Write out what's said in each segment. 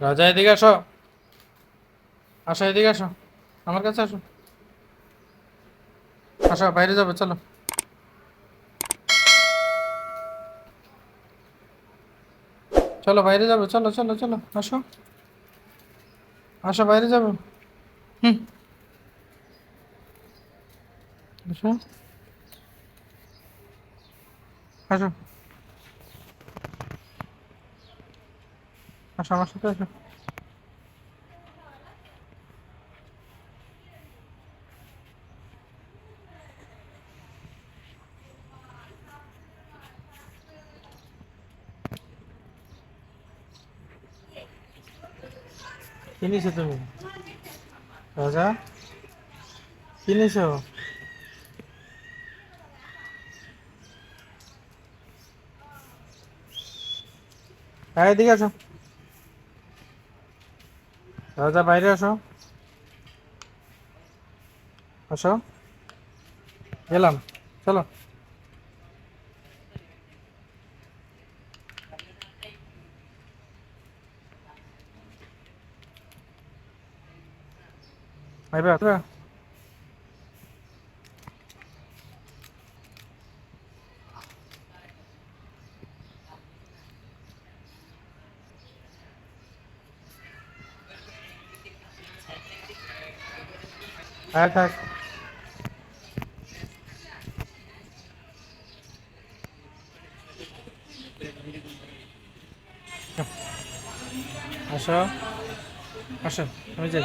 রাজা, এদিকে আসো। আসো, এদিকে আসো। আমার কাছে আসো। আসো, বাইরে যাব, চলো। চলো, বাইরে যাব, চলো চলো চলো, আসো। আসো, বাইরে যাব। হুম। আসো। আসো। আসো আমার সাথে আসো। কি নিছো তুমি? রাজা? কি নিছো? হ্যাঁ এদিকে আসো। রাজা বাইরে আসো। আসো। গেলাম। চলো। আইবা। আয় থাক। আসো। আসো আমি যাই।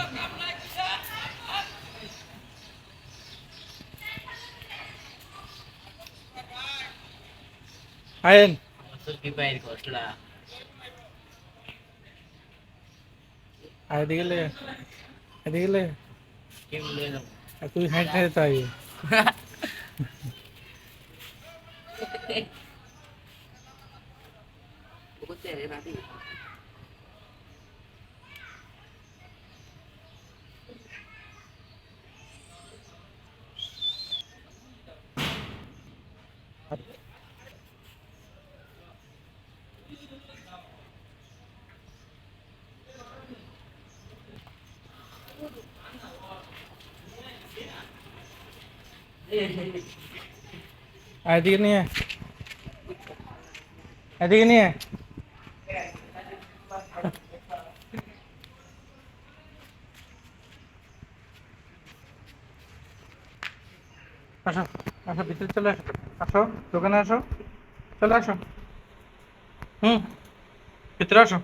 আয়েন বাইর করলা আয় এদিকে তুই হাঁটতে হাঁটতে তাই বুঝতে রে এদিকে নিয়ে আয়। এদিকে নিয়ে আয়। আসো আসো ভিতরে চলে আসো আসো দোকানে আসো চলে আসো হুম ভিতরে আসো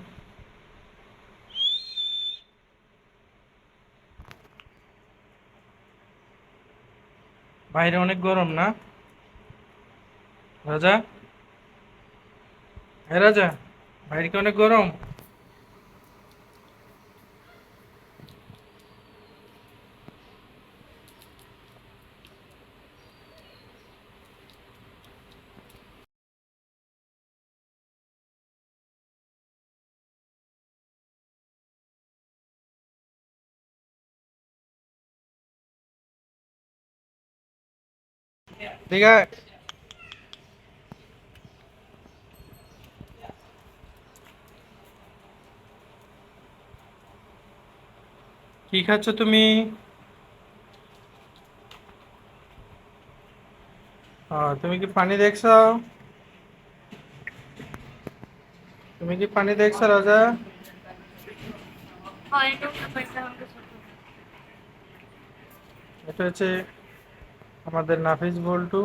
বাইরে অনেক গরম না? রাজা? হ্যাঁ রাজা বাইরে কি অনেক গরম? ঠিক আছে কি খাচ্ছ তুমি আহ, তুমি কি পানি দেখছ তুমি কি পানি দেখছ রাজা হয় এটা ব্যাপারটা আমাকে ছোট এটা হচ্ছে আমাদের নাফিস বল্টু।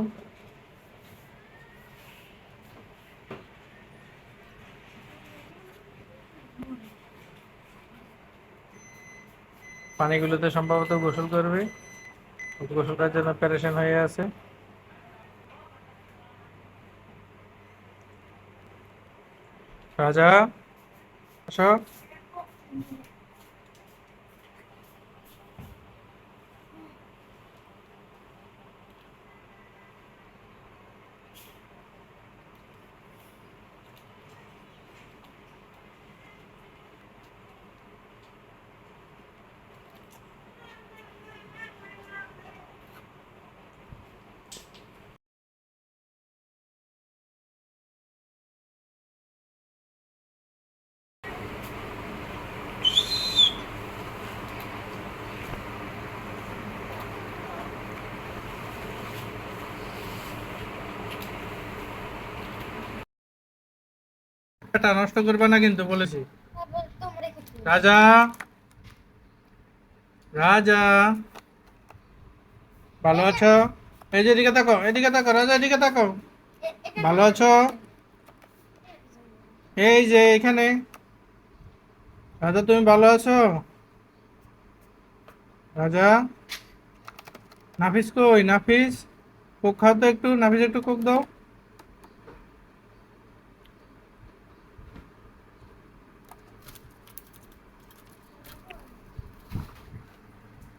পানিগুলোতে সম্ভবত গোসল করবে। গোসল করার জন্য প্যারেশন হয়ে আছে। রাজা, আসো। এটা নষ্ট করবে না কিন্তু বলেছি। রাজা রাজা, ভালো আছো? এই যে এদিকে তাকো এদিকে তাকো রাজা, এদিকে তাকো ভালো আছো? এই যে এখানে। রাজা, তুমি ভালো আছো? রাজা, নাফিস কই? নাফিস কোক খাও তো একটু, নাফিস একটু কোক দাও।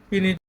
কি নিচ্ছ?